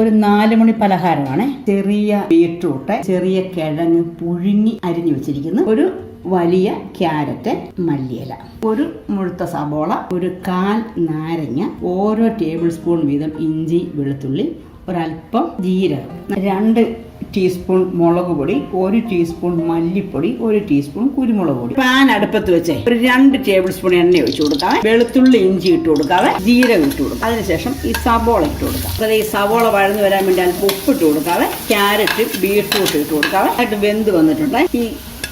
ഒരു നാല് മണി പലഹാരമാണ്. ചെറിയ ബീട്രൂട്ട് ചെറിയ കിഴങ്ങ് പുഴുങ്ങി അരിഞ്ഞു വെച്ചിരിക്കുന്നു ഒരു വലിയ ക്യാരറ്റ് മല്ലിയില. ഒരു മുഴുത്ത സബോള ഒരു കാൽ നാരങ്ങ ഓരോ ടേബിൾ സ്പൂൺ വീതം ഇഞ്ചി വെളുത്തുള്ളി ഒരല്പം ജീരകം രണ്ട് ടീസ്പൂൺ മുളക് പൊടി ഒരു ടീസ്പൂൺ മല്ലിപ്പൊടി ഒരു ടീസ്പൂൺ കുരുമുളക് പൊടി. പാൻ അടുപ്പത്ത് വെച്ചേ. ഒരു രണ്ട് ടേബിൾ സ്പൂൺ എണ്ണ ഒഴിച്ചു കൊടുക്കാവേ. വെളുത്തുള്ളി ഇഞ്ചി ഇട്ട് കൊടുക്കാവേ. ജീരകം ഇട്ട് കൊടുക്കാം അതിനുശേഷം ഈ സവോള ഇട്ട് കൊടുക്കാം. അതായത് ഈ സവോള വഴന്ന് വരാൻ വേണ്ടി അല്പം ഉപ്പ് ഇട്ട് കൊടുക്കാവേ. ക്യാരറ്റ് ബീട്രൂട്ട് ഇട്ട് കൊടുക്കാവേ. ആയിട്ട് വെന്ത് വന്നിട്ടുണ്ട്. ഈ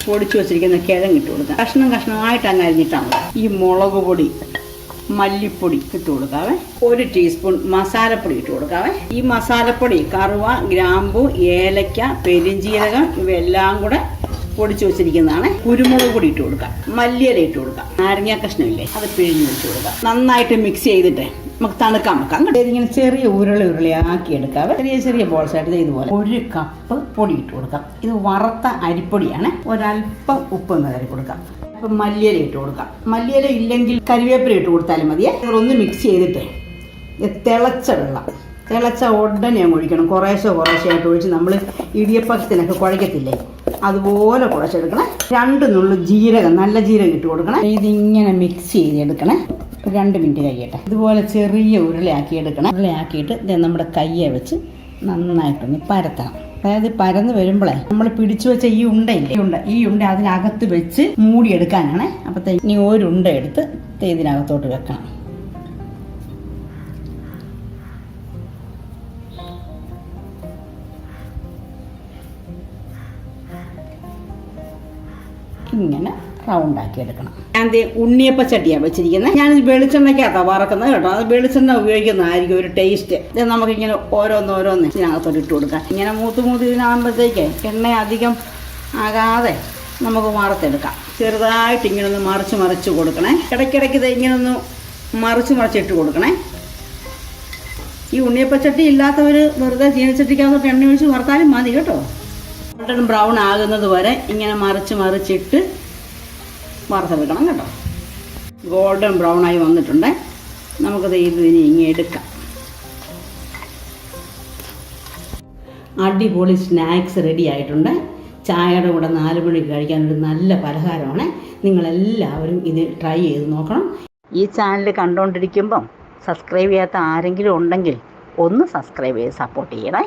പൊടിച്ചു വെച്ചിരിക്കുന്ന കിഴങ്ങ് ഇട്ട് കൊടുക്കാം. കഷ്ണം കഷ്ണമായിട്ട് അങ്ങ് അരിഞ്ഞിട്ടാണ് ഈ മുളക് പൊടി മല്ലിപ്പൊടി ഇട്ട് കൊടുക്കാവേ. ഒരു ടീസ്പൂൺ മസാലപ്പൊടി ഇട്ട് കൊടുക്കാവേ. ഈ മസാലപ്പൊടി കറുവ ഗ്രാമ്പു ഏലക്ക പെരിഞ്ചീരകം ഇവയെല്ലാം കൂടെ പൊടിച്ചു വെച്ചിരിക്കുന്നതാണ്. കുരുമുളക് പൊടി ഇട്ട് കൊടുക്കാം. മല്ലിയില ഇട്ട് കൊടുക്കാം. നാരങ്ങ കഷ്ണമില്ലേ അത് പിഴിഞ്ഞ് വെച്ച് കൊടുക്കാം. നന്നായിട്ട് മിക്സ് ചെയ്തിട്ട് നമുക്ക് തണുക്കാൻ വെക്കാം. ഇതിങ്ങനെ ചെറിയ ഉരുളി ഉരുളി ആക്കി എടുക്കാം ചെറിയ ചെറിയ ബോൾസ് ആയിട്ട് ഇതുപോലെ ഒരു കപ്പ് പൊടി ഇട്ട് കൊടുക്കാം. ഇത് വറുത്ത അരിപ്പൊടിയാണ്. ഒരല്പം ഉപ്പ് നിറയെ കൊടുക്കാം. ഇപ്പം മല്ലിയില ഇട്ട് കൊടുക്കാം. മല്ലിയില ഇല്ലെങ്കിൽ കരിവേപ്പില ഇട്ട് കൊടുത്താലും മതിയെ ഒന്ന് മിക്സ് ചെയ്തിട്ട് തിളച്ച വെള്ളം. തിളച്ച ഉടനെ അങ്ങ് ഒഴിക്കണം. കുറേശ്ശെ ആയിട്ട് ഒഴിച്ച് നമ്മൾ ഇടിയപ്പത്തിനൊക്കെ കുഴക്കത്തില്ലേ അതുപോലെ കുഴച്ചെടുക്കണം രണ്ട് നുള്ളു ജീരകം നല്ല ജീരകം ഇട്ട് കൊടുക്കണം. ഇതിങ്ങനെ മിക്സ് ചെയ്തെടുക്കണേ. രണ്ട് മിനിറ്റ് കഴിയട്ടെ. ഇതുപോലെ ചെറിയ ഉരുളയാക്കി എടുക്കണം. ഉരുളയാക്കിയിട്ട് നമ്മുടെ കയ്യെ വെച്ച് നന്നായിട്ടൊന്ന് പരത്തണം. അതായത് പരന്ന് വരുമ്പോഴേ നമ്മൾ പിടിച്ചു വെച്ച ഈ ഉണ്ടയില്ലേ ഉണ്ട ഈ ഉണ്ട അതിനകത്ത് വെച്ച് മൂടിയെടുക്കാനാണ്. അപ്പൊ ഇനി ഒരു ഉണ്ട എടുത്ത് തേതിനകത്തോട്ട് വെക്കണം. ഇങ്ങനെ റൗണ്ട് ഉണ്ടാക്കിയെടുക്കണം. ഞാൻ ഉണ്ണിയപ്പ ചട്ടിയാണ് വെച്ചിരിക്കുന്നത്. ഞാൻ വെളിച്ചെണ്ണയ്ക്കകത്താണ് വറക്കുന്നത് കേട്ടോ. അത് വെളിച്ചെണ്ണ ഉപയോഗിക്കുന്നതായിരിക്കും ഒരു ടേസ്റ്റ് ഇത് നമുക്കിങ്ങനെ ഓരോന്ന് ഓരോന്ന് ഇതിനകത്തോട്ട് ഇട്ട് കൊടുക്കാം. ഇങ്ങനെ മൂത്ത് മൂത്ത് ഇതിനാകുമ്പോഴത്തേക്ക് എണ്ണ അധികം ആകാതെ നമുക്ക് വറുത്തെടുക്കാം. ചെറുതായിട്ട് ഇങ്ങനെ ഒന്ന് മറിച്ച് മറിച്ച് കൊടുക്കണേ. ഇടയ്ക്കിടയ്ക്ക് ഇത് ഇങ്ങനെ ഒന്ന് മറിച്ച് മറിച്ചിട്ട് കൊടുക്കണേ. ഈ ഉണ്ണിയപ്പച്ചട്ടി ഇല്ലാത്തവർ വെറുതെ ചീനച്ചട്ടിക്കകത്തോട്ട് എണ്ണ ഒഴിച്ച് വറുത്താലും മതി കേട്ടോ. ബ്രൗൺ ആകുന്നത് വരെ ഇങ്ങനെ മറിച്ച് മറിച്ചിട്ട് വറുത്തെടുക്കണം കേട്ടോ. ഗോൾഡൻ ബ്രൗൺ ആയി വന്നിട്ടുണ്ട്. നമുക്കത് ഇത് ഇനി ഇങ്ങനെ എടുക്കാം. അടിപൊളി സ്നാക്സ് റെഡി ആയിട്ടുണ്ട്. ചായയുടെ കൂടെ നാല് മണിക്ക് കഴിക്കാൻ ഒരു നല്ല പലഹാരമാണ്. നിങ്ങളെല്ലാവരും ഇത് ട്രൈ ചെയ്ത് നോക്കണം. ഈ ചാനൽ കണ്ടുകൊണ്ടിരിക്കുമ്പം സബ്സ്ക്രൈബ് ചെയ്യാത്ത ആരെങ്കിലും ഉണ്ടെങ്കിൽ ഒന്ന് സബ്സ്ക്രൈബ് ചെയ്ത് സപ്പോർട്ട് ചെയ്യണേ.